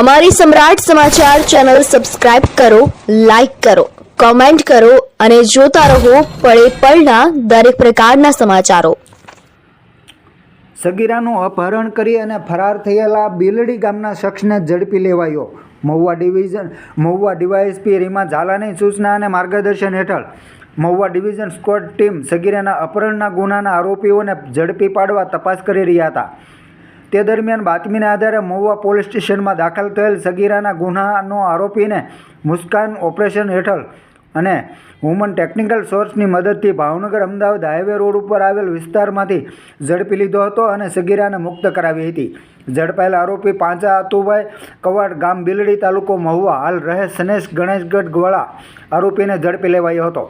અમારી Samrat Samachar channel subscribe કરો, like કરો, કોમેન્ટ કરો અને જોતા રહો પળે પળના દરેક પ્રકારના સમાચારો. સગીરાનું અપહરણ કરી અને ફરાર થયેલા બિલડી ગામના શખ્સને ઝડપી લેવાયો. મહુવા ડિવિઝન, મહુવા ડીવાયએસપી રીમા ઝાલાની સૂચના અને માર્ગદર્શન હેઠળ મહુવા ડિવિઝન સ્કોડ ટીમ સગીરાના અપહરણના ગુનાના આરોપીઓને ઝડપી પાડવા તપાસ કરી રહ્યા હતા. તે દરમિયાન બાતમીના આધારે મહુવા પોલીસ સ્ટેશનમાં દાખલ થયેલ સગીરાના ગુનાનો આરોપીને મુસ્કાન ઓપરેશન હેઠળ અને વુમન ટેકનિકલ સોર્સની મદદથી ભાવનગર અમદાવાદ હાઈવે રોડ ઉપર આવેલ વિસ્તારમાંથી ઝડપી લીધો હતો અને સગીરાને મુક્ત કરાવી હતી. ઝડપાયેલ આરોપી પાંચા અતુભાઈ કવાડ ગામ બિલડી તાલુકો મહુવા. હાલ રહે સનેશ ગણેશગઢ ગોળા. આરોપીને ઝડપી લેવાયો હતો.